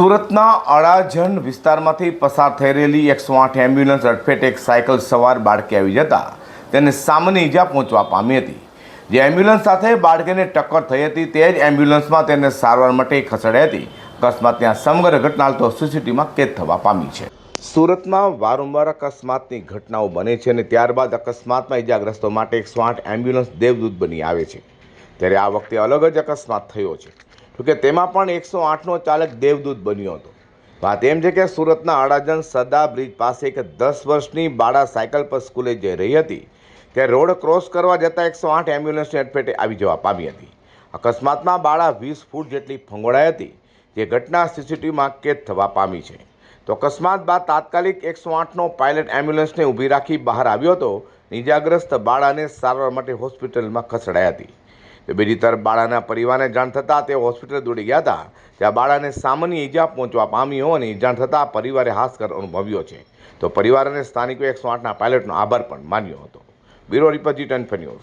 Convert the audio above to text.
સુરતના અડાજણ વિસ્તારમાંથી પસાર થઈ રહેલી એકસો આઠ એમ્બ્યુલન્સ અડફેટ એક સાયકલ સવાર બાળકે આવી જતા તેને સામાન્ય ઈજા પહોંચવા પામી હતી. જે એમ્બ્યુલન્સ સાથે બાળકીને ટક્કર થઈ હતી તે જ એમ્બ્યુલન્સમાં તેને સારવાર માટે ખસેડાઈ હતી. અકસ્માતની આ સમગ્ર ઘટના હાલ તો સીસીટીવીમાં કેદ થવા પામી છે. સુરતમાં વારંવાર અકસ્માતની ઘટનાઓ બને છે અને ત્યારબાદ અકસ્માતમાં ઈજાગ્રસ્તો માટે એકસો આઠ એમ્બ્યુલન્સ દેવદૂત બની આવે છે. ત્યારે આ વખતે અલગ જ અકસ્માત થયો છે. તો કે તેમાં પણ એકસો આઠનો ચાલક દેવદૂત બન્યો હતો. વાત એમ છે કે સુરતના અડાજણ સદા બ્રિજ પાસે એક દસ વર્ષની બાળા સાયકલ પર સ્કૂલે જઈ રહી હતી. ત્યારે રોડ ક્રોસ કરવા જતાં એકસો આઠ એમ્બ્યુલન્સની અડફેટે આવી જવા પામી હતી. અકસ્માતમાં બાળા વીસ ફૂટ જેટલી ફંગોળાઈ હતી, જે ઘટના સીસીટીવીમાં કેદ થવા પામી છે. તો અકસ્માત બાદ તાત્કાલિક એકસો આઠનો પાયલટ એમ્બ્યુલન્સને ઊભી રાખી બહાર આવ્યો હતો. ઇજાગ્રસ્ત બાળાને સારવાર માટે હોસ્પિટલમાં ખસેડાઈ હતી. બીજી તરફ બાળાના પરિવારને જાણ થતાં તે હોસ્પિટલ દોડી ગયા હતા ત્યાં બાળાને સામાન્ય ઈજા પહોંચવા પામી હોવાની જાણ થતાં પરિવારે હાસ્કર અનુભવ્યો છે. તો પરિવાર અને સ્થાનિકોએ એકસો આઠના પાયલટનો આભાર પણ માન્યો હતો. બ્યુરો રિપોર્ટ જી ટેન